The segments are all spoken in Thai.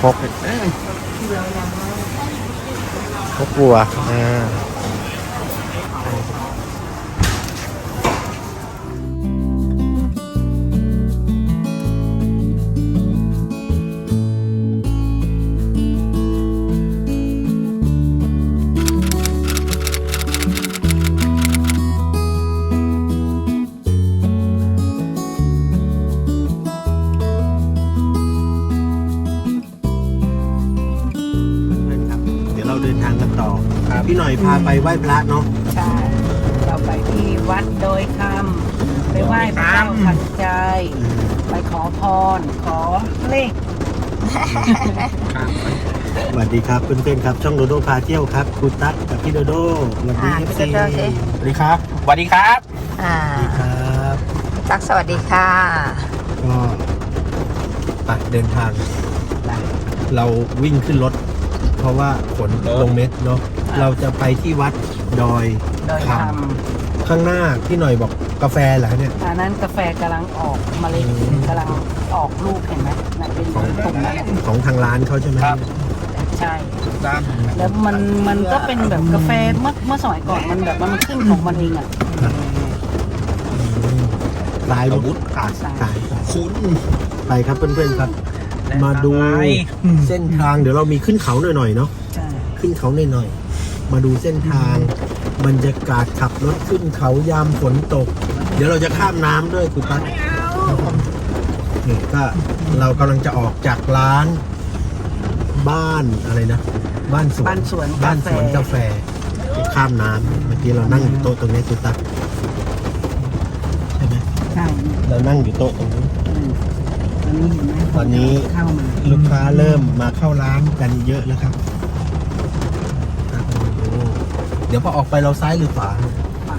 พกพกบัวอ่า ไปไหว้พระเนาะใช่เราไปที่วัดโดยคำไปไหว้พระเจ้าทันใจ ไปขอพร ขอเลขสวัสดีครับเพื่อนๆครับ ช่องโดโดพาเที่ยวครับครูตั๊กกับพี่โดโดสวัสดีอ่าเอฟพี่ซีโดโดสิสวัสดีครับสวัสดีครับอ่าสวัสดีครับตักสวัสดีค่ะก็ไปเดินทาง เราวิ่งขึ้นรถ เพราะว่าฝนลงเม็ดเนาะอ่า เราจะไปที่วัดดอยโดยคคำข้างหน้าพี่หน่อยบอกกาแฟเหรอเนี่ยำอันนั้นกาแฟกำลังออกเมล็ดอืมกำลังออกลูกเห็นไหมน่ะเป็นของตุ่มนั่นแหละของทางร้านเขาใช่ไหมครับ ใช่ ด้านแล้วมันมันก็เป็นแบบกาแฟเมื่อเมื่อสมัยก่อนมันแบบมันขึ้นของมันเองอะอืมลายอาวุวุธธขาดขายคุณไปครับเพื่อนๆครับ มาดูเส้นทางเดี๋ยวเรามีขึ้นเขาหน่อยๆเนาะใช่ขึ้นเขาหน่อยๆ มาดูเส้นทาง บรรยากาศขับรถขึ้นเขายามฝนตก เดี๋ยวเราจะข้ามน้ำด้วยคุณตั๊กนี่ก็เรากำลังจะออกจากร้าน บ้านอะไรนะ บ้านสวนบ้านสวนบ้านกาแฟสวนกาแฟจะข้ามน้ำเมื่อกี้เรานั่งอยู่โต๊ะตรงนี้คุณตั๊กใช่ไหมใช่เรานั่งอยู่โต๊ะตรงนี้อืมตอนนี้เห็นไหมตอนนี้ เข้ามา ลูกค้าเริ่มมาเข้าร้านกันเยอะแล้วครับครับโอ้โห เดี๋ยวพอออกไปเราซ้ายหรือขวาป่า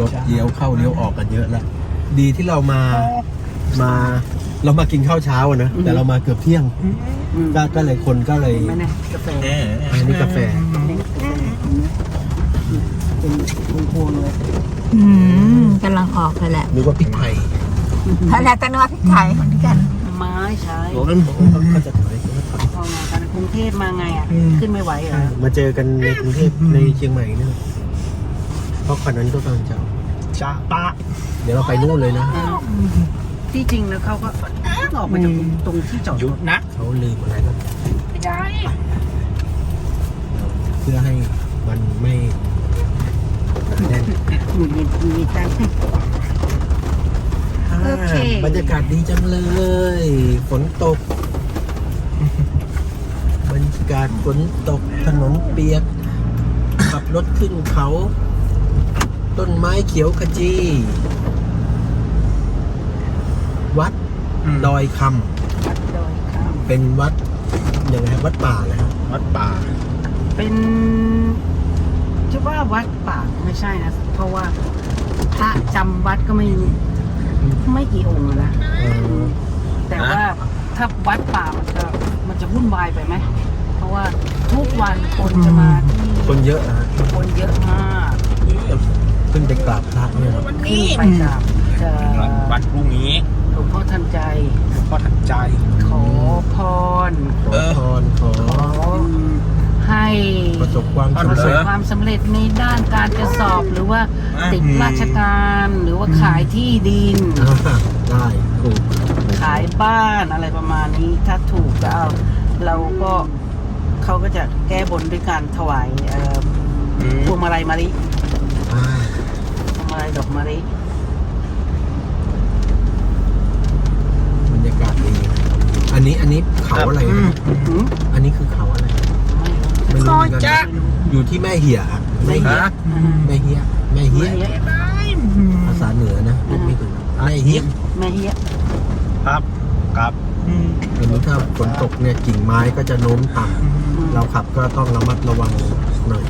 รถเลี้ยวเข้าเลี้ยวออกกันเยอะแล้วดีที่เรามามาเรามากินข้าวเช้าอะนะแต่เรามาเกือบเที่ยงอืมก็ก็เลยคนก็เลยเห็นไหมเนี่ยกาแฟอันนี้กาแฟเนี่ยกาแฟเห็นไหมเป็นพวงๆเลยอืมกำลังออกเลยแหละนึกว่าพริกไทยพระนาตนวาพริกไทยเหมือนกันไม้ใช้โอ้นั่นเขาเขาจะ รุงเทพมาไงอะขึ้นไม่ไหวเหรอมาเจอกันในกรุงเทพในเชียงใหม่เนี่ยเพราะคนนั้นก็กำลังจะเอาจ้าปะเดี๋ยวเราไปนู่นเลยนะเออที่จริงแล้วเขาก็ออกมาจากตรงที่จอดหยุรดถนะเขาลืมอะไรก็ไม่ได้เพื่อให้มันไม่หนาแน่นมีมีมีตังค์ โอเคบรรยากาศดีจังเลย ฝนตกบรรยากาศฝนตกถนนเปียก ขับรถขึ้นเขา ต้นไม้เขียวขจี วัดดอยควัดโดยคำเป็นวัดยังไงครับวัดป่าเลยครับวัดป่าำเป็นจะว่าวัดป่าไม่ใช่นะ เพราะว่าพระจำวัดก็ไม่ไม่กี่องค์อะนะเออแต่ว่าถ้าวัดป่ามันจะมันจะวุ่นวายไปไหมเพ ราะว่าทุกวันคนจะมาที่คนเยอะอะฮะคนเยอะมากขึ้นไปกราบพระเนี่ยครับขึ้นไปกับจะวันพรุ่งนี้หลวงพ่อทันใจก็ทันใจ ขอพรขอพรขอขอให้ประสบความประสำสเร็บจความสำเร็จในด้านการจะสอบหรือว่าติดราชการหรือว่าขายที่ดินอ่าได้ถูกขายบ้านอะไรประมาณนี้ถ้าถูกก็เอาเราก็ เขาก็จะแก้บนด้วยการถวายเอ่อพวงมาลัยมะลิอ่าพวงมาลัยดอกมะลิบรรยากาศดีอันนี้อันนี้เขาอะไรนะหืมอันนี้คือเขาอะไรไม่รู้ไม่รู้เหมือนกันอยู่ที่แม่เหี่ยอะแม่เหี่ยฮะแม่เหี่ยแม่เหี่ยแม่เฮียภาษาเหนือนะพูดไม่ถูกแม่เหี่ยแม่เฮียครับครับ อันนี้ถ้าฝนตกเนี่ยกิ่งไม้ก็จะโน้มต่ำ เราขับก็ต้องระมัดระวังหน่อย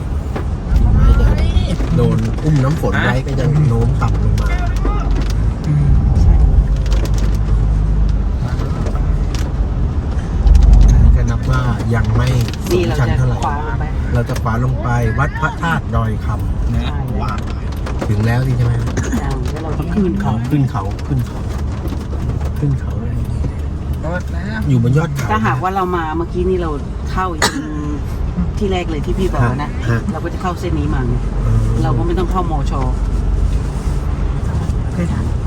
กิ่งไม้จะโดนอุ้มน้ำฝนไว้ก็จะโน้มต่ำลงมาใช่อันนี้ก็นับว่ายังไม่สูนี่งเราชันจะเท่าไหร่ ขวาไปเราจะขวาลงไปวัดพระธาตุดอยคนะว่าำถึงแล้วดีใช่ไหมอย่างแล้วเราก็ขึ้นเขาเขาขึ้นเขาขึ้นเขา ขึ้นเขาเลยรถแล้วอยู่บนยอดเขาถ้าหากว่าเรามาเมื่อกี้นี่เรา เข้าตรงที่แรกเลยที่พี่บอกนะ ฮะ เราก็จะเข้าเส้นนี้มาไงเออเราก็ไม่ต้องเข้ามอชอ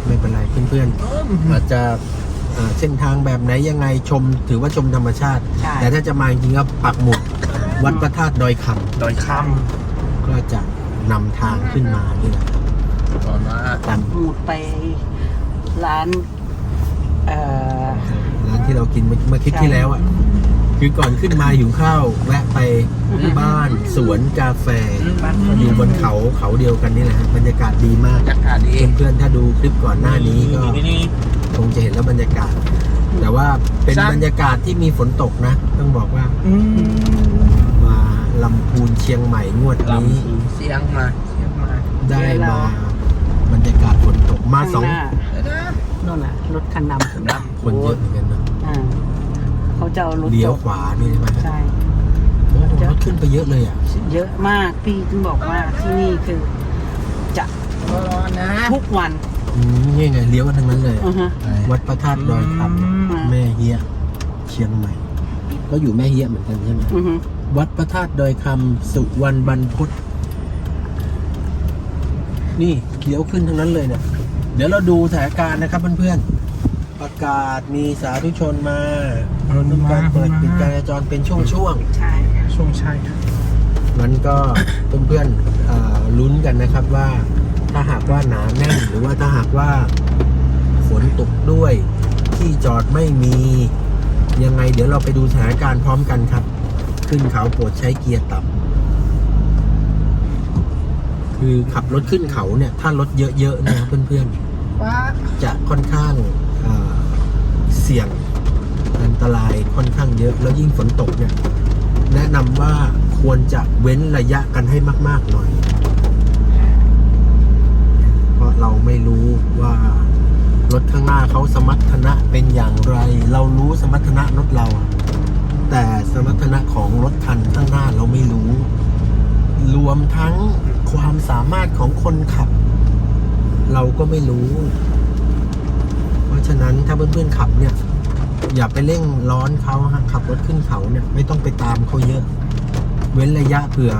ไม่เป็นไรเพื่อนๆอาจจะอ่าเส้นทางแบบไหนยังไงชมถือว่าชมธรรมชาติ ใช่ แต่ถ้าจะมาจริงๆก็ปักหมุดวัดพระธาตุดอยคโดยค่ำก็จะนำทางขึ้นมานี่แหละครับำก่อนว่าปักหมุดไปร้าน เอ่อร้านที่เรากินเมื่อเมื่อคลิปที่แล้วอะ คือก่อนขึ้นมาหิวข้าวแวะไปบ้านสวนกาแฟบ้านอยู่บนเขาเขาเดียวกันนี่แหละฮะบรรยากาศดีมากบรรยากาศดีเพื่อนๆถ้าดูคลิปก่อนหน้านี้ก็นี่นี่คงจะเห็นแล้วบรรยากาศ แต่ว่าเป็นใช่บรรยากาศที่มีฝนตกนะ ต้องบอกว่าอืมมาลำพูนเชียงใหม่งวดลนี้ำเสียงมาเสียงมาได้มาบรรยากาศฝนตกมาสองข้างหน้าเดี๋ยวนะโน่นน่ะรถคันดดำคนเยอะเหมือนกันนะำอ่า เขาจะเอารถเลี้ยวจอดขวานี่ใช่ไหมใช่โอ้โหรถขึ้นไปเยอะเลยอะ เยอะมากพี่ถึงบอกว่าที่นี่คือจะรอนะทุกวันอืมนี่ไงเลี้ยวกันทั้งนั้นเลย อือฮะ วัดพระธาตุดอยคอืมำแม่เฮียเชียงใหม่ ก็อยู่แม่เฮียเหมือนกันใช่ไหม อือฮึวัดพระธาตุดอยคำสุวรรณบรรพตนี่เลี้ยวขึ้นทั้งนั้นเลยเนี่ยเดี๋ยวเราดูสถานการณ์นะครับเพื่อนๆ ประกาศมีสาธุชนมาทำการเปิดปิดการจราจรเป็นช่วงใช่ช่วงใช่ๆงั้นก็ เพื่อนๆเอ่อลุ้นกันนะครับว่า ถ้าหากว่าหนาแน่น หรือว่าถ้าหากว่าฝนตกด้วย ที่จอดไม่มียังไง เดี๋ยวเราไปดูสถานการณ์พร้อมกันครับ ขึ้นเขาโปรดใช้เกียร์ต่ำคือขับรถขึ้นเขาเนี่ย ถ้ารถเยอะๆนะเพื่อนๆว้าจะค่อนข้าง เสี่ยงอันตรายค่อนข้างเยอะแล้วยิ่งฝนตกเนี่ยแนะนำว่าควรจะเว้นระยะกันให้มาก ๆ หน่อย เพราะเราไม่รู้ว่ารถข้างหน้าเขาสมรรถนะเป็นอย่างไร เรารู้สมรรถนะรถเรา แต่สมรรถนะของรถคันข้างหน้าเราไม่รู้ รวมทั้งความสามารถของคนขับ เราก็ไม่รู้ ฉะนั้นถ้าเพื่อนๆขับเนี่ย อย่าไปเร่งร้อนเขาฮะขับรถขึ้นเขาเนี่ยไม่ต้องไปตามเขาเยอะ เว้นระยะเผื่อ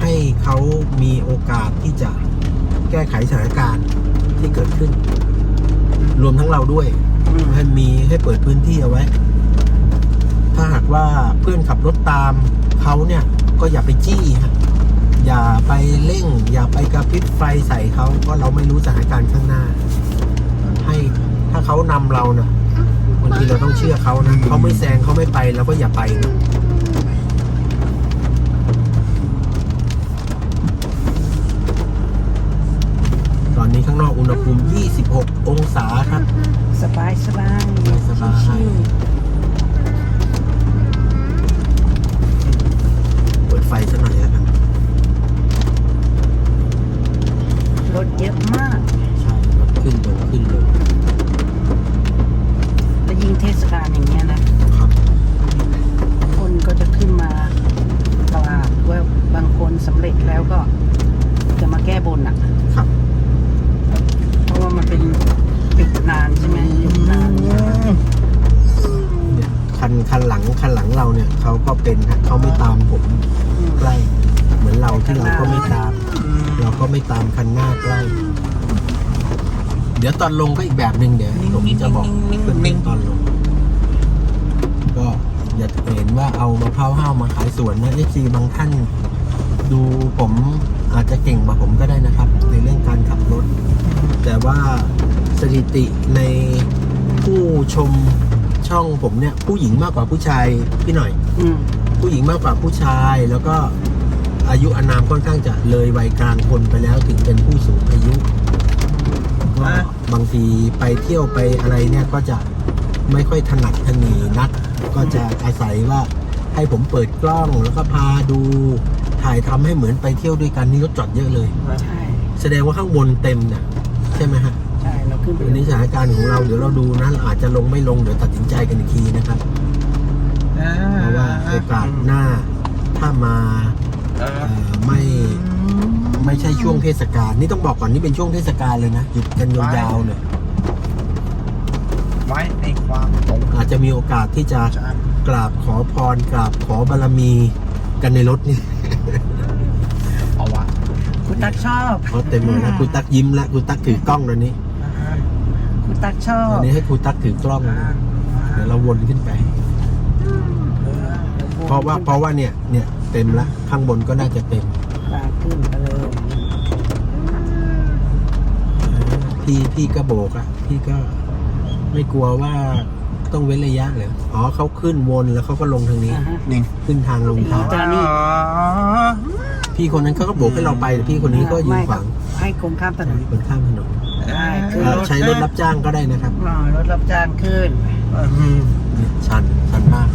ให้เขามีโอกาสที่จะแก้ไขสถานการณ์ที่เกิดขึ้น รวมทั้งเราด้วยให้มีให้เปิดพื้นที่เอาไว้ ถ้าหากว่าเพื่อนขับรถตามเขาเนี่ย ก็อย่าไปจี้ฮะอย่าไปเร่ง อย่าไปกระพริบไฟใส่เขาเพราะเราไม่รู้สถานการณ์ข้างหน้าาเขานำเรานะบางทีเราต้องเชื่อเขานะเขาไม่แซงเขาไม่ไปเราก็อย่าไปนะตอนนี้ข้างนอกอุณหภูมิ 26 องศาครับ สบายสบายสบายชิวเปิดไฟซะหน่อยแล้วกันๆรถเยอะมาก ใช่รถขึ้นลงขึ้นลงแล้ว ยิ่งเทศกาลอย่างเงี้ยนะ ครับคนก็จะขึ้นมาตลาดว่าบางคนสำเร็จแล้วก็จะมาแก้บนอะ ครับเพราะว่ามันเป็นปิดนานใช่ไหมหยุดนานเนี่ยคันคันหลังคันหลังเราเนี่ยเขาก็เป็นฮะเขาไม่ตามผมอืม ใกล้ เหมือนเราที่เราก็ไม่ตาม เราก็ไม่ตามคันหน้าใกล้ เดี๋ยวตอนลงก็อีกแบบหนึ่งเดี๋ยวผมจะบอกเพื่อนๆตอนลง ก็อย่าเห็นว่าเอามะพร้าวห้าวมาขายสวนนะเอซีบางท่านดูผมอาจจะเก่งกว่าผมก็ได้นะครับ ในเรื่องการขับรถ แต่ว่าสถิติในผู้ชมช่องผมเนี่ย ผู้หญิงมากกว่าผู้ชายพี่หน่อยอืมผู้หญิงมากกว่าผู้ชายแล้วก็อายุอานามค่อนข้างจะเลยวัยกลางคนไปแล้วถึงเป็นผู้สูงอายุ ก็บางทีไปเที่ยวไปอะไรเนี่ยก็จะไม่ค่อยถนัดถนีนัก ก็จะอาศัยว่าให้ผมเปิดกล้องแล้วก็พาดูถ่ายทำให้เหมือนไปเที่ยวด้วยกันนี่รถจอดเยอะเลย ใช่ แสดงว่าข้างบนเต็มเนี่ยใช่ไหมฮะ ใช่เราขึ้นไปอันนี้สถานการณ์ของเราเดี๋ยวเราดูนะเราอาจจะลงไม่ลงเดี๋ยวตัดสินใจกันอีกทีนะครับเพราะว่าโอกาสหน้าถ้ามาเอ่อไม่ ไม่ใช่ช่วงเทศกาลนี่ต้องบอกก่อนนี่เป็นช่วงเทศกาลเลยนะหยุดกันยาวๆเลยไว้ในความตรงอาจจะมีโอกาสที่จะใจกราบขอพรกราบขอบารมีกันในรถนี่เอาวะคุณตักชอบเพราะเต็มเลยนะครูตักยิ้มแล้วครูตักถือกล้องตอนนี้คุณตักชอบตอนนี้ให้ครูตักถือกล้องนะเดี๋ยวเราวนขึ้นไปเพราะว่าเพราะว่าเนี่ยเนี่ยเต็มละข้างบนก็น่าจะเต็มตาขึ้นไปเลย พี่พี่ก็โบกอะพี่ก็ไม่กลัวว่าต้องเว้นระยะเลยอ๋อเขาขึ้นวนแล้วเขาก็ลงทางนี้ อ่าฮะ นี่ขึ้นทางลงทาง จานี่พี่คนนั้นเขาก็โบกให้เราไปแต่พี่คนนี้ก็ยืนขวางให้คนข้ามถนนคนข้ามถนนได้คือเอ่อใช้รถรับจ้างก็ได้นะครับรอรถรับจ้างขึ้น อืมเนี่ยชันชันมาก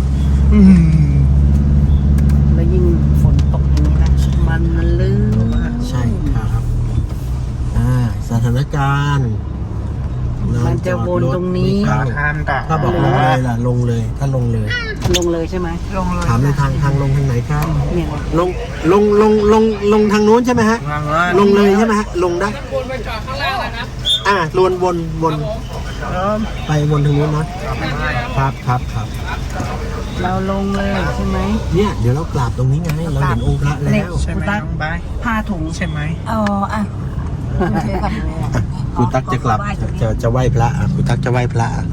อืมแล้วยิ่งฝนตกอย่างนี้นะ มันมันลื่นใช่ครับอ่าส ถานการณ์ลามันจะวนตรงนี้ไม่ขาเข้าทานต่อถ้าบอกลงเลยล่ะลงเลย ถ้าลงเลย ลงเลยใช่ไหมลงเลยถามเลยทางทางลงทางไหนครับเนี่ยลงลงลงลงลงทางนู้นใช่ไหมฮะวางเลยลงเลยใช่ไหมฮะลงได้วนไปจอดข้างล่างนะครับอ่าวนวนวนไปวนทางนู้นนะครับครับครับเราลงเลยใช่ไหมเนี่ยเดี๋ยวเรากราบตรงนี้ไงเราเห็นองค์พระแล้วใช่ไหมน้องใบร์ทผ้าถุงใช่ไหมอ๋ออะถือกับมือ ครูตักจะกลับจะจะไหว้พระอะครูตักจะไหว้พระอะ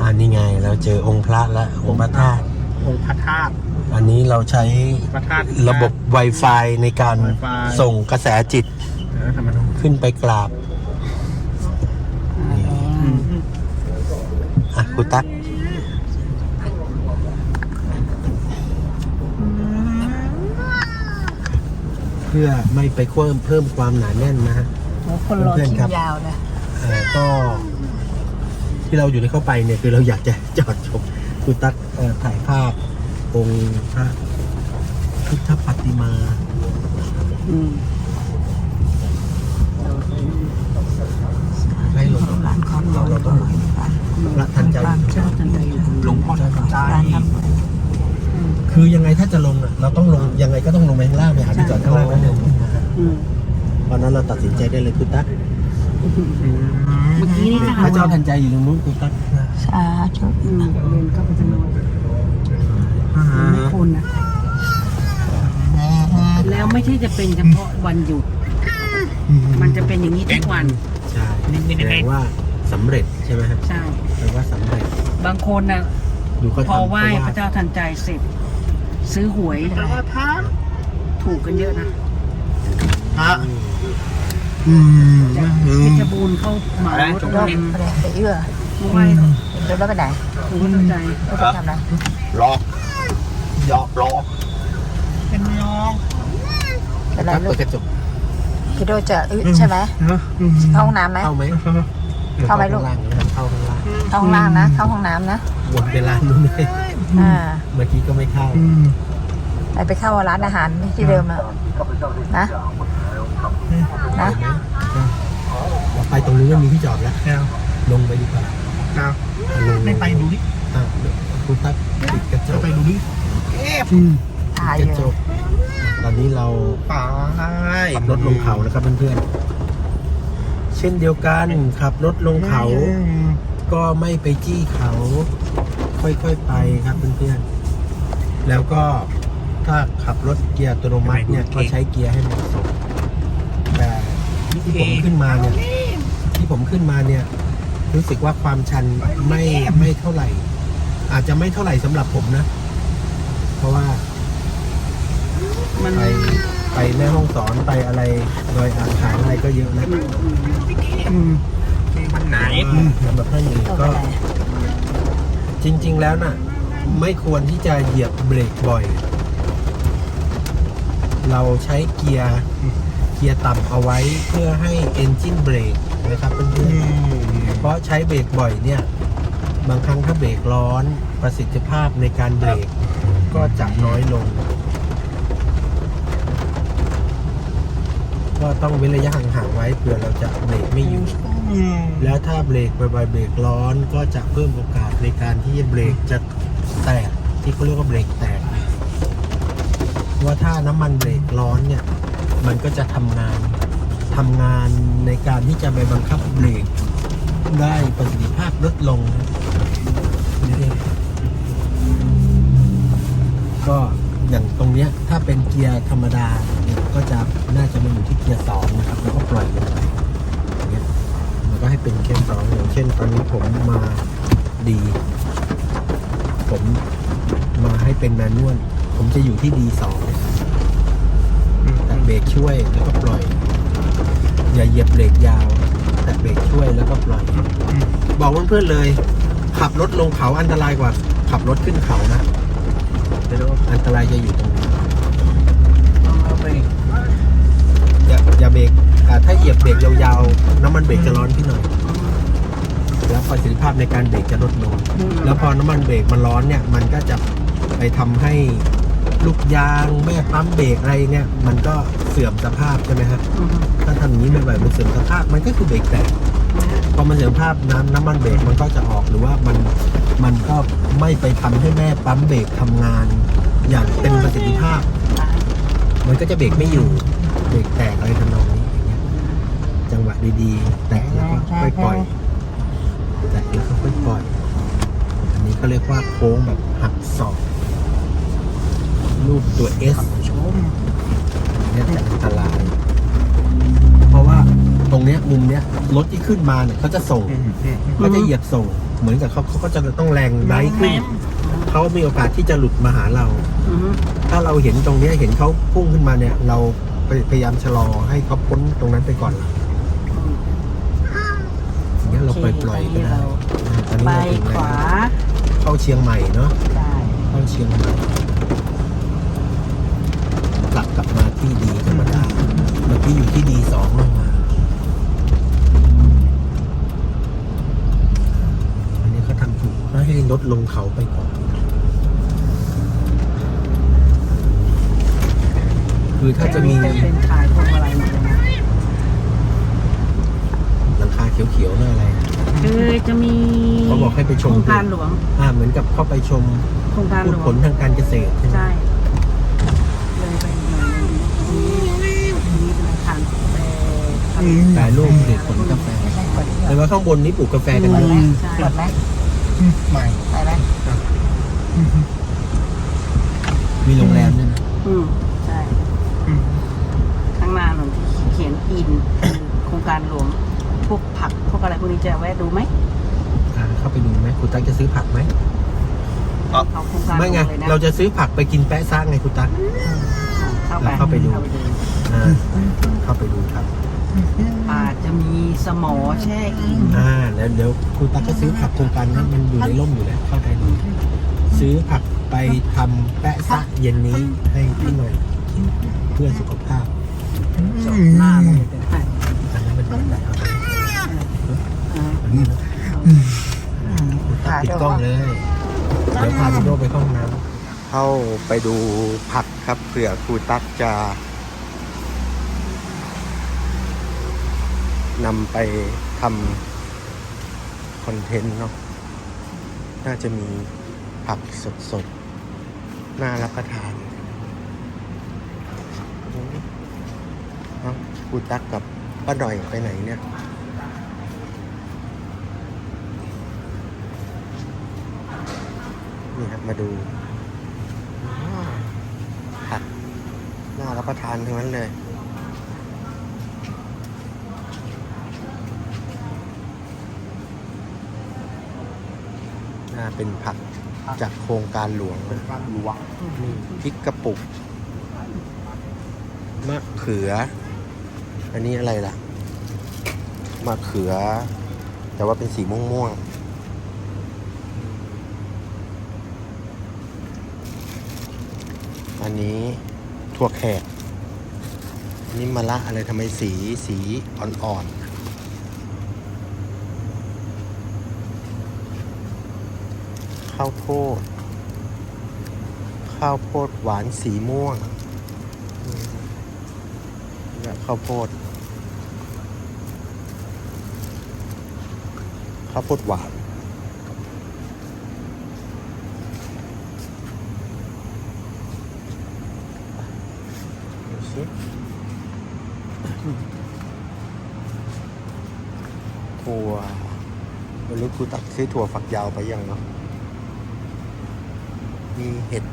อ่านี่ไงเราเจอองค์พระแล้วองค์พระธาตุองค์พระธาตุอันนี้เราใช้พระธาตุระบบ Wi-Fi ในการ Wi-Fi ส่งกระแสจิตเออทำไมต้องขึ้นไปกราบอะครูตัก พื่อไม่ไปเพิ่มเพิ่มความหนาแน่นนะฮะ โอ้คนรอเพื่อนคิๆครับ ยาวเลยเอ่อก็ที่เราอยู่ในเข้าไปเนี่ยคือเราอยากจะจอดชมครูตักเอ่อถ่ายภาพองค์พระพุทธปฏิมา อืมให้ลงหลานของเราเราต้องพระทันใจเจ้าทันใดอยู่ตรงหลวงพ่อทันใจ การท คือยังไงถ้าจะลงอะเราต้องลงยังไงก็ต้องลงไปข้างล่างไปหาที่จอดข้างล่างแล้วเดินขึ้นมาอืมเพราะฉะนั้นเราตัดสินใจได้เลยคุณตั๊กเมื่อกี้นี่นะพระเจ้าทันใจอยู่ตรงนู้นคุณตั๊กำสาธุอืมเดินเข้าไปทางโน้นไม่คนนะแล้วไม่ใช่จะเป็นเฉพาะวันหยุด มันจะเป็นอย่างนี้ทุกวัน ใช่แสดงว่าสำเร็จใช่ไหมฮะใช่แปลว่าสำเร็จบางคนนะดูเขาพอทำไหว้เขาพระเจ้าทันใจเสร็จ ซื้อหวยพระธาตุถูกกันเยอะนะพระอืมจากเพชรบูรณ์เข้าเหมารถรถเต็มไปไหนไปเอื้อมาไหว้เดินรถไปไหนถูกทันใจรถไปทำอะไรหลอกหยอกหลอกเป็นยอกเป็นไรตั๊กลูเปิกดกระจกพี่โดจะอึใช่ไหมเข้าห้องน้ำไหมเข้าไหมเข้าไหมลูกข้างล่างนะครับเข้าข้างล่างเข้าห้องน้ำนะเข้าห้องน้ำนะวนไปร้านนู้นเลย อ่าเมื่อกี้ก็ไม่เข้าไปไปเข้าร้านอาหารที่เดิมอะนะนะเราไปตรงนู้นก็มีที่จอดแล้วเอาลงไปดีกว่าเอาลงไม่ไปดูดิอะคุณตั๊กปิดกระจจะกไปดูดิถ่ายกอระยู่จกตอนนี้เราไปขับรถลงเขานะครับเพื่อนๆเช่นเดียวกันขับรถลงเขา ก็ไม่ไปจี้เขา ค่อย ๆ ไปครับเพื่อนๆ แล้วก็ถ้าขับรถเกียร์อัตโนมัติเนี่ยก็ใช้เกียร์ให้เหมาะสมแต่ที่ผมขึ้นมาเนี่ยที่ผมขึ้นมาเนี่ย รู้สึกว่าความชันไม่ไม่เท่าไหร่ อาจจะไม่เท่าไหร่สำหรับผมนะ เพราะว่ามันไปไปแม่ห้องสอนไปอะไรโดอยอ่างขางอะไรก็เยอะแล้วอืมมันไหนสำหรับท่านอื่นเข้าไปก็ไหน จริง ๆ แล้วน่ะ ไม่ควรที่จะเหยียบเบรกบ่อย เราใช้เกียร์เกียร์ต่ำเอาไว้เพื่อให้เอนจินเบรกนะครับเพื่อนๆเพราะใช้เบรกบ่อยเนี่ย บางครั้งถ้าเบรกร้อนประสิทธิภาพในการเบรกก็จะน้อยลง ก็ต้องเว้นระยะห่างๆไว้เผื่อเราจะเบรกไม่อยู่ แล้วถ้าเบรกบ่อยๆเบรกร้อนก็จะเพิ่มโอกาส ในการที่เบรกจะแตกที่เขาเรียกว่าเบรกแตกว่าถ้าน้ำมันเบรกร้อนเนี่ยมันก็จะทำงานทำงานในการที่จะไปบังคับเบรกได้ประสิทธิภาพลดลงนี่ก็อย่างตรงเนี้ยถ้าเป็นเกียร์ธรรมดาเนี่ยก็จะน่าจะมาอยู่ที่เกียร์สองนะครับ แล้วก็ปล่อยลงไปอย่างเงี้ยมันก็ให้เป็นเกียร์สองอย่างเช่นตอนนี้ผมมา ดี ผมมาให้เป็นแมนนวลผมจะอยู่ที่ดีสองแต่เบรกช่วยแล้วก็ปล่อย อย่าเหยียบเบรกยาว แต่เบรกช่วยแล้วก็ปล่อย บอกเพื่อนๆเลย ขับรถลงเขาอันตรายกว่า ขับรถขึ้นเขานะแต่ว่าอันตรายจะอยู่ตรงนี้อย่าอย่าเบรกถ้าเหยียบเบรกยาวๆน้ำมันเบรกจะร้อนขึ้นหน่อย แล้วประสิทธิภาพในการเบรกจะลดลง แล้วพอน้ำมันเบรกมันร้อนเนี่ย มันก็จะไปทำให้ลูกยางแม่ปั๊มเบรกอะไรเงี้ยมันก็เสื่อมสภาพใช่ไหมฮะอืมถ้าทำอย่างนี้บ่อยๆมันเสื่อมสภาพมันก็คือเบรกแตกพอมันเสื่อมสภาพน้ำน้ำมันเบรกมันก็จะออกหรือว่ามันมันก็ไม่ไปทำให้แม่ปั๊มเบรกทำงาน อย่างเต็มประสิทธิภาพ มันก็จะเบรกไม่อยู่เบรกแตกอะไรทำนองนี้อย่างเงี้ยจังหวะดีๆ แตะแล้วก็ค่อยปล่อย แตะแล้วก็ค่อยปล่อย อันนี้ก็เรียกว่าโค้งแบบหักศอกรูปตัว S ชมเนี่ยจะอันตราย เพราะว่าตรงเนี้ยมุมเนี้ยรถที่ขึ้นมาเนี่ยเขาจะส่งเขาจะเหยียบส่ง เหมือนกับเขาเขาก็จะต้องแรงไดขึ้นเขามีโอกาสที่จะหลุดมาหาเราอืมถ้าเราเห็นตรงเนี้ยเห็นเขาพุ่งขึ้นมาเนี่ย เราพยพยายามชะลอให้เขาพ้นตรงนั้นไปก่อนอย่าง เงี้ยเราปล่อยปล่อยๆก็ได้ตอนนี้ไปเราถึงขแล้ววาเข้าเชียงใหม่เนาะได้เข้าเชียงใหม่กลับกลับมาที่ดีธรรมดาเมื่อกี้อยู่ที่ดีสองลงมาอันนี้เขาทำถูกเขาให้ลดลงเขาไปก่อน คือถ้าจะมี เป็นเป็นขายพวงมาลัยหมดเลยนะหลังคา เขียวๆนั่นอะไรคือจะมีเขาบอกให้ไปชมโครงการหลวง อ่าเหมือนกับเข้าไปชมโครงการหพืลชวงผลทางการเกษตรใช่ไหมใช่เลยไปอีกหน่อยนึงอันนี้เป็นอาคารแปรทำแปรรูปผลิตผลกาแฟไม่ใช่เปิดที่แต่ว่าข้างบนนี้ปลูกกาแฟกันเปิเยดไหมอะใช่เปิดไหมใหม่ไปไหมมีโรงแรมด้วยนะอืมใช่ข้างหน้าหนุนที่เขียนอินคือโครงการหลวง พวกผักพวกอะไรพวกนี้จะแวะดูไหมอ่าเข้าไปดูไหมคุณตั๊กจะซื้อผักไหมเอาโครงการหลไม่วงไงเลยนะเราจะซื้อผักไปกินแปะซ่างไงคุณตั๊ก เข้าไปเข้าไปดู อ่าเข้าไปดูครับ อาจจะมีสมอแช่อิ่มอ่าแล้วเดี๋ยวคุณตั๊กก็ซื้อผักโครงการนั้นมันอยู่ในร่มอยู่แล้วเข้าไปดูซื้อผักไปทำแปะซะเย็นนี้ให้พี่หน่อยกินเพื่อสุขภาพ จบหน้าเลยแต่ให้อันนั้น ปิดกล้องเลย เดี๋ยวพาพี่โดไปเข้าห้องน้ำเข้าไปดูผักครับเผื่อครูตั๊กจะนำไปทำคอนเทนต์เนาะ น่าจะมีผักสดๆ น่ารับประทานเอ้าครูตั๊กกับป้าดอยไปไหนเนี่ย นี่ครับมาดูอ้าวผักน่ารับประทานทั้งนั้นเลยน่าเป็นผักจากโครงการหลวงนะการหลวงนี่พริกกระปุกมะเขือ อันนี้อะไรล่ะมะเขือ แต่ว่าเป็นสีม่วงๆ อั นนี้ถั่วแขกอันนี้มะละอะไรทำไมสีสีอ่อนๆ ข้าวโพด ข้าวโพดหวานสีม่วงเนี่ยข้าวโพด ข้าวโพดหวาน ดูสิถั่ว วันนี้ครูตักซื้อถั่วฝักยาวไปยังเนาะมีเห็ด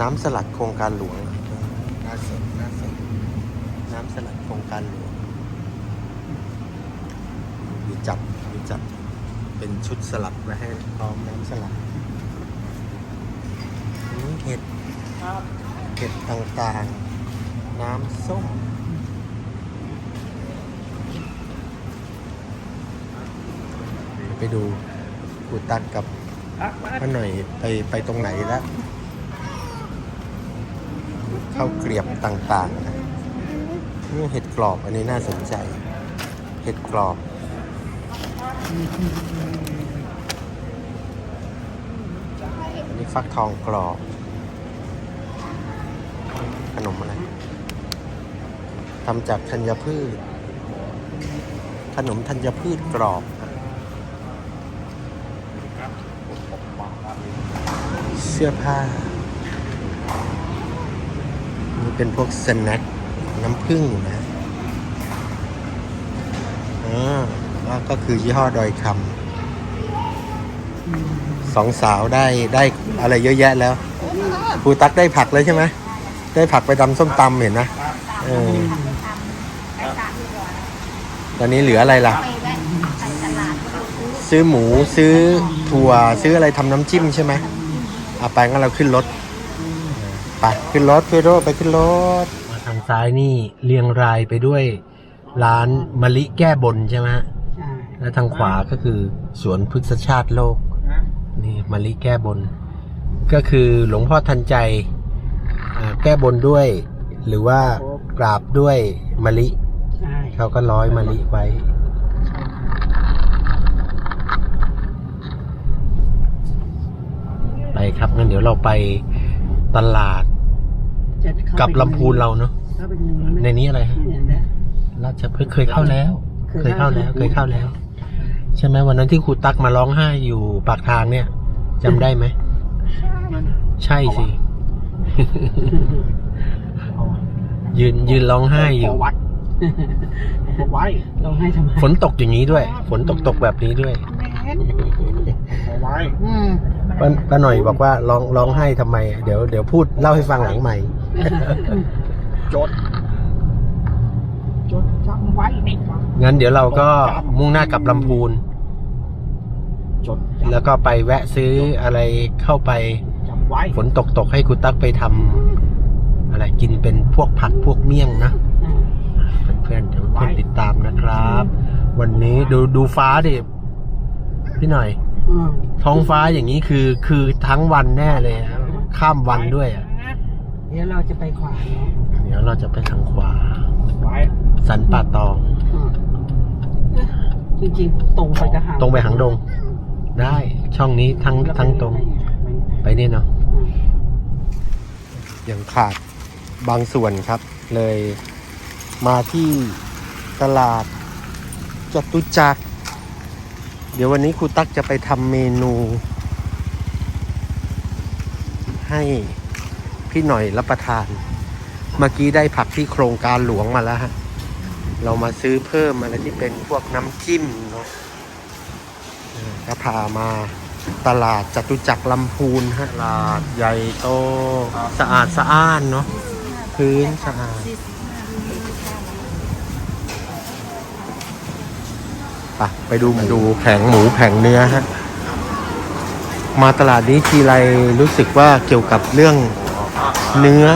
น้ำสลัดโครงการหลวงน่าสนน่าสนน้ำสลัดโครงการหลวงมีจัดมีจัดเป็นชุดสลัดไว้ให้พร้อมน้ำสลัดนี่เห็ดเห็ดต่างๆ น้ำส้ม ไปดูกูตักกับพ่อหน่อยไปไปตรงไหนแล้วข้าวเกลียบต่างๆนะนี่เห็ดกรอบอันนี้น่าสนใจ เห็ดกรอบ อันนี้ฟักทองกรอบ ขนมอะไรทำจากธัญพืช ขนมธัญพืชกรอบ เสื้อผ้านี่เป็นพวกสแน็คน้ำผึ้งนะอ่าก็คือยี่ห้อดอยคำสองสาวได้ได้อะไรเยอะแยะแล้วครูตักได้ผักเลยใช่ไหมได้ผักไปตำส้มตำเห็นนะเออตอนนี้เหลืออะไรล่ะ ซื้อหมูซื้อถั่วซื้ออะไรทำน้ำจิ้มใช่ไหม เอาไปงั้นเราขึ้นรถไปขึ้นรถขึ้นรถไปขึ้นรถมาทางซ้ายนี่เรียงรายไปด้วย ร้านมะลิแก้บนใช่ไหมฮะใช่และทางขวาก็คือสวนพฤกษชาติโลกนี่มะลิแก้บน ก็คือหลวงพ่อทันใจอ่าแก้บนด้วย หรือว่ากราบด้วยมะลิใช่เขาก็ร้อยมะลิไว้ ไปครับงั้นเดี๋ยวเราไปตลาดจะเข้ากับไปลำพูนเราเนาะเข้าไปดูในนี้อะไรฮะเนี่ยนะราชพฤกษ์เคยเข้าแล้ว เคเคยยเข้าเข้าแล้วใช่ไหมเคยเข้าแล้ว ใช่ไหมวันนั้นที่ครูตักมาร้องไห้อยู่ปากทางเนี่ยจำได้ไหม ใช่สิ ยืนยืนร้องไห้อยู่วัดไว้เราให้ทำไมฝนตกอย่างนี้ด้วย ฝนตกตกแบบนี้ด้วย ไว้อืมป้าป้าหน่อยบอกว่าร้องร้องไห้ทำไม เดี๋ยวเดี๋ยวพูดเล่าให้ฟังหลังใหม่ จด จดจำไว้นี่งั้นเดี๋ยวเราก็มุ่งหน้ากลับลำพูน จดแล้วก็ไปแวะซื้ออะไรเข้าไปจำไว้ฝนตกตกให้คุณตั๊กไปทำอะไรกินเป็นพวกผัดพวกเมี่ยงนะเพื่อนๆเดี๋ยวเพื่อนติดตามนะครับ วันนี้ดูดูฟ้าดิ พี่หน่อย อืมท้องฟ้าอย่างนี้คือคือทั้งวันแน่เลยอะข้ามวันด้วยอะเดี๋ยวเราจะไปขวาเนาะเดี๋ยวเราจะไปทางขวาไว้สันป่าตอง อืมจริงๆ ตรงไปกระหางตรงไปหางดง ได้ช่องนี้ทั้งทั้งตรง ไปเนี่ยเนาะ อืม ยังขาดบางส่วนครับ เลยมาที่ตลาดจตุจักร เดี๋ยววันนี้ครูตั๊กจะไปทำเมนู ให้พี่หน่อยรับประทาน เมื่อกี้ได้ผักที่โครงการหลวงมาแล้วฮะ เรามาซื้อเพิ่มอะไรที่เป็นพวกน้ำจิ้มเนาะเออก็พามาตลาดจตุจักรลำพูนฮะตลาดใหญ่โต สะอาดสะอ้านเนาะพื้นสะอาด ปไปดูดูแผงหมูแผงเนื้อฮะ มาตลาดนี้ทีไรรู้สึกว่าเกี่ยวกับเรื่องเนื้อ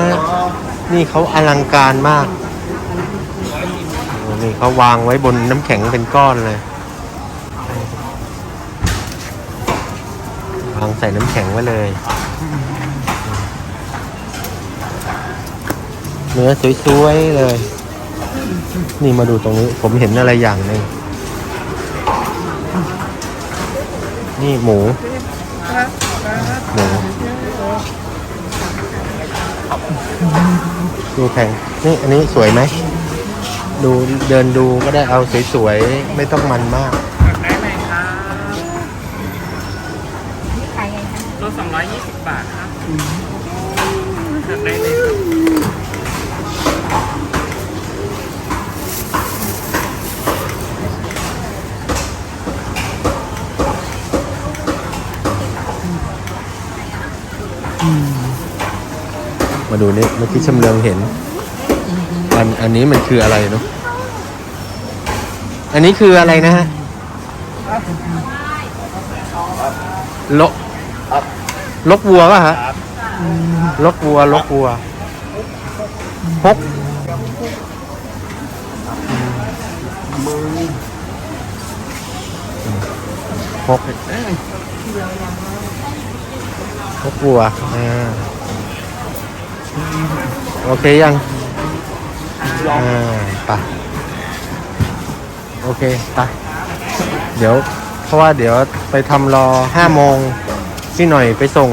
นี่เขาอลังการมากโอ้นี่เขาวางไว้บนน้ำแข็งเป็นก้อนเลย วางใส่น้ำแข็งไว้เลย เนื้อสวยๆเลย นี่มาดูตรงนี้ผมเห็นอะไรอย่างหนึ่ง นี่หมู หมู ดูแพงนี่อันนี้สวยไหม ดูเดินดูก็ได้เอาสวยๆ ไม่ต้องมันมากได้ไหมคะขายไงคะตัวสองร้อยยี่สิบบาทครับได้เลย มาดูนี่เมื่อกี้ชำเลืองเห็น อันอันนี้มันคืออะไรเนาะอันนี้คืออะไรนะฮะลกลกวัวป่ะฮะลกวัวลกวัวพกพกพกวัวอ่า โอเคยังอ่าไปโอเคไปเดี๋ยว เพราะว่าเดี๋ยวไปทำรอห้าโมงพี่หน่อยไปส่ง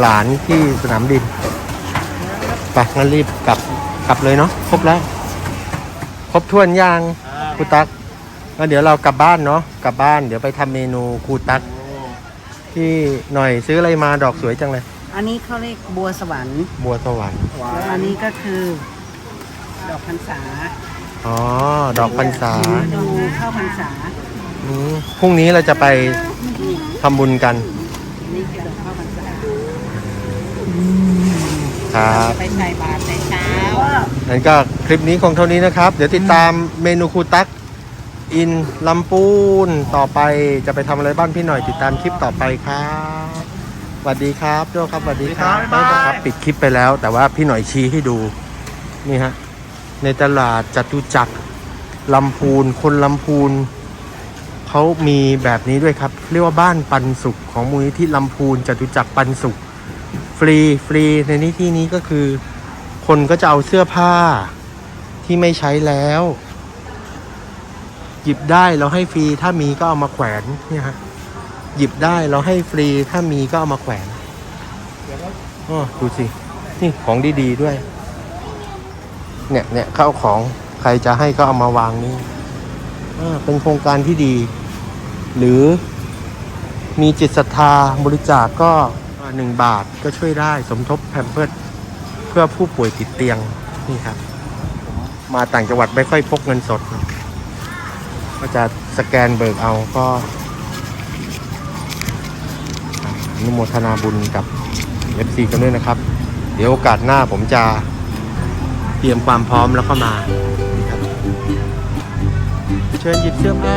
หลานที่สนามบินไปงั้นรีบกลับกลับเลยเนาะครบแล้ว ครบถ้วนยังครูตักแล้วเดี๋ยวเรากลับบ้านเนาะกลับบ้าน เดี๋ยวไปทำเมนูครูตักที่หน่อยซื้ออะไรมาดอกสวยจังเลย อันนี้เขาเรียกบัวสวรรค์บัวสวรรค์แล้วอันนี้ก็คือ ดอกพรรษาอ๋อ ดอกพรรษาดูเข้าพรรษาอืมพรุ่งนี้เราจะไปทำบุญกัน นี่คือดอกเข้าพรรษาครับไปใส่บาตรในเช้างั้นก็คลิปนี้คงเท่านี้นะครับ เดี๋ยวติดตามเมนูครูตักอินลำปูนต่อไปจะไปทำอะไรบ้านพี่หน่อยติดตามคลิปต่อไปครับส วัสดีครับโจ้ครับสวัสดีครับบ๊ายบาย ครับปิดคลิปไปแล้ว แต่ว่าพี่หน่อยชี้ให้ดูนี่ฮะในตลาดจตุจักรลำพูนคนลำพูนเขามีแบบนี้ด้วยครับ เรียกว่าบ้านปันสุขของมูลนิธิลำพูนจตุจักรปันสุข ฟรีฟรีในนี้ที่นี้ก็คือ คนก็จะเอาเสื้อผ้าที่ไม่ใช้แล้ว หยิบได้เราให้ฟรีถ้ามีก็เอามาแขวนเนี่ยฮะ หยิบได้เราให้ฟรีถ้ามีก็เอามาแขวนอ๋อดูสิ นี่ของดีๆด้วย เนี่ยเนี่ยเข้าของใครจะให้ก็เอามาวางนี่อ่าเป็นโครงการที่ดี หรือมีจิตศรัทธาบริจาคก็หนึ่งบาทก็ช่วยได้สมทบแพมเพิร์ดเพื่อผู้ป่วยติดเตียงนี่ครับ มาต่างจังหวัดไม่ค่อยพกเงินสด ก็จะสแกนเบิกเอาก็ นุโมทนาบุญกับ FC กันด้วยนะครับ เดี๋ยวโอกาสหน้าผมจะเตรียมความพร้อมแล้วก็มา เชิญหยิบเสื้อผ้า